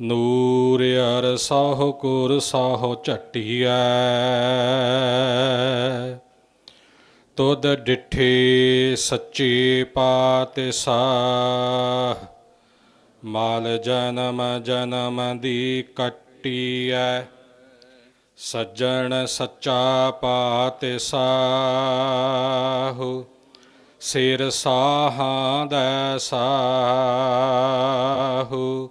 ਨੂਰ ਅਰ ਸਹੁ ਕੁਰ ਸਹੁ ਝਟੀਐ। ਤੁਧ ਡਿਠੇ ਸੱਚੇ ਪਾਤਸ਼ਾਹ, ਮਾਲ ਜਨਮ ਜਨਮ ਦੀ ਕੱਟੀਐ। ਸੱਜਣ ਸੱਚਾ ਪਾਤਸ਼ਾਹ, ਸਿਰ ਸਾਹਾਂ ਦਾ ਸਾਹੂ।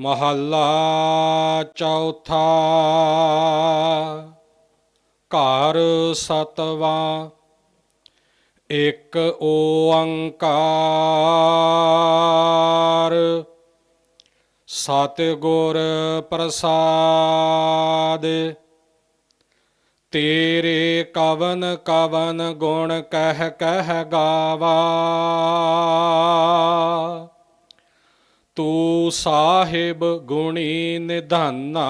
ਮਹੱਲਾ ਚੌਥਾ। ਘਰ ਸਤਵਾ, ਇੱਕ ਓੰਕਾਰ। ਸਤਿਗੁਰ ਪ੍ਰਸਾਦ, ਤੇਰੇ ਕਵਨ ਕਵਨ ਗੁਣ ਕਹਿ ਕਹਿ ਗਾਵਾ। ਤੂੰ ਸਾਹਿਬ ਗੁਣੀ ਨਿਧਾਨਾ।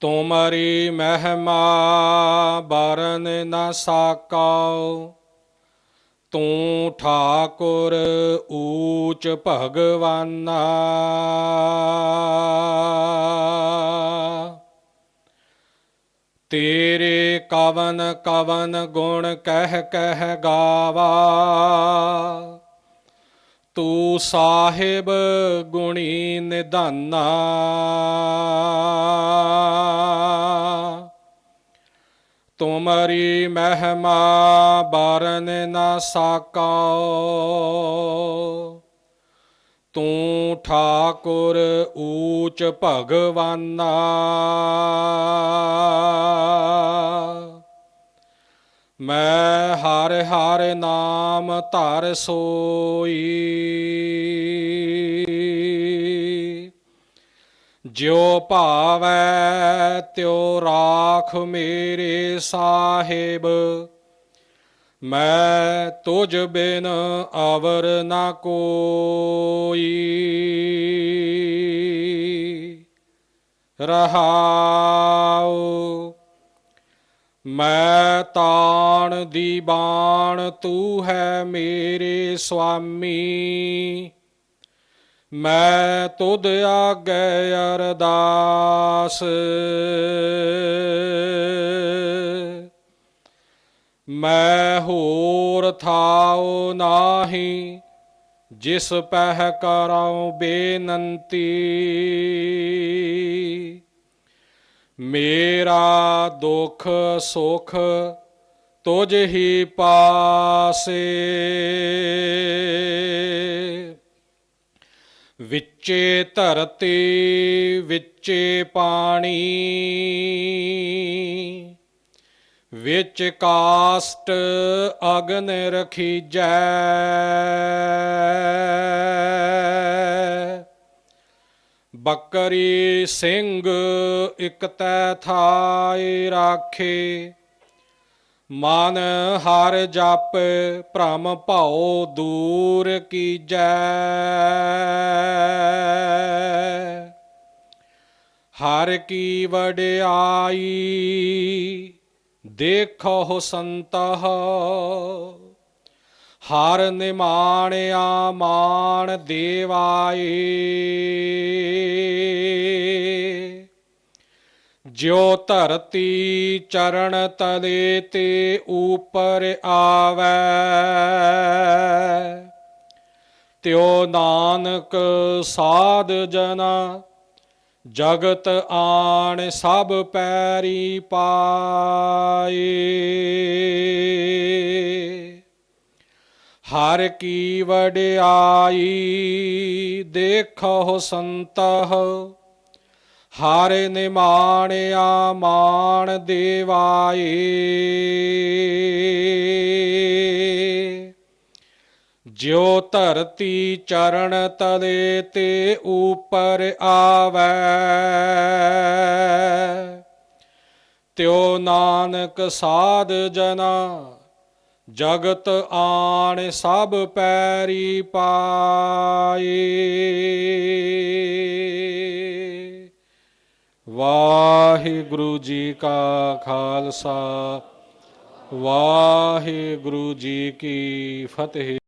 ਤੁਮਰੀ ਮਹਿਮਾ ਬਰਨ ਨਾ ਸਾਕਾਉ। ਤੂੰ ਠਾਕੁਰ ਊਚ ਭਗਵਾਨਾ। ਤੇਰੇ ਕਵਨ ਕਵਨ ਗੁਣ ਕਹਿ ਕਹਿ ਗਾਵਾ। ਤੂੰ ਸਾਹਿਬ ਗੁਣੀ ਨਿਧਾਨਾ। ਤੁਮਰੀ ਮਹਿਮਾ ਬਰਨ ਨਾ ਸਾਕਾਉ ਤੂੰ ਠਾਕੁਰ ਊਚ ਭਗਵਾਨਾ। ਮੈਂ ਹਰ ਹਰ ਨਾਮ ਧਰ ਸੋਈ। ਜਿਉ ਭਾਵੈ ਤਿਉ ਰਾਖ ਮੇਰੇ ਸਾਹਿਬ। ਮੈਂ ਤੁਝ ਬਿਨ ਆਵਰ ਨਾ ਕੋਈ। ਰਹਾਉ, ਮੈਂ ਤਾਣ ਦੀ ਬਾਣ ਤੂੰ ਹੈ ਮੇਰੇ ਸੁਆਮੀ। ਮੈਂ ਤੁਧ ਆਗੇ ਅਰਦਾਸ। ਮੈਂ ਹੋਰ ਥਾਉ ਨਾਹੀ, ਜਿਸ ਪਹਿ ਕਰਾਉ ਬੇਨੰਤੀ। ਮੇਰਾ ਦੁਖ ਸੁਖ ਤੁਝ ਹੀ ਪਾਸੇ। ਵਿੱਚੇ ਧਰਤੀ, ਵਿੱਚੇ ਪਾਣੀ। ਵਿੱਚ ਕਾਸਟ ਅਗਨ ਰਖੀਜੈ। ਬੱਕਰੀ ਸਿੰਘ ਇਕ ਤੈ ਥਾਈ ਰਾਖੇ। ਮਨ ਹਰ ਜਪ ਭ੍ਰਮ ਭਉ ਦੂਰ ਕੀਜੈ। ਹਰ ਕੀ ਵਡਿਆਈ ਦੇਖੋ ਸੰਤਹ, ਹਰ ਨਿਮਾਣਿਆ ਮਾਣ ਦੇਵਾਏ। ਜਿਉ ਧਰਤੀ ਚਰਨ ਤਲੇ ਤੇ ਉਪਰ ਆਵੈ, ਤਿਉ ਨਾਨਕ ਸਾਧ ਜਨਾ ਜਗਤ ਆਣ ਸਭ ਪੈਰੀ ਪਾਏ। ਹਰ ਕੀ ਵਡਿਆਈ ਦੇਖੋ ਸੰਤਹ ਹਰ ਨਿਮਾਣਿਆ ਮਾਣ ਦੇਵਾਏ। ਜਿਉ ਧਰਤੀ ਚਰਨ ਤਲੇ ਤੇ ਉਪਰ ਆਵੈ। ਤਿਉ ਨਾਨਕ ਸਾਧ ਜਨਾ, ਜਗਤ ਆਣ ਸਭ ਪੈਰੀ ਪਾਏ। ਵਾਹਿਗੁਰੂ ਜੀ ਕਾ ਖਾਲਸਾ, ਵਾਹਿਗੁਰੂ ਜੀ ਕੀ ਫਤਿਹ।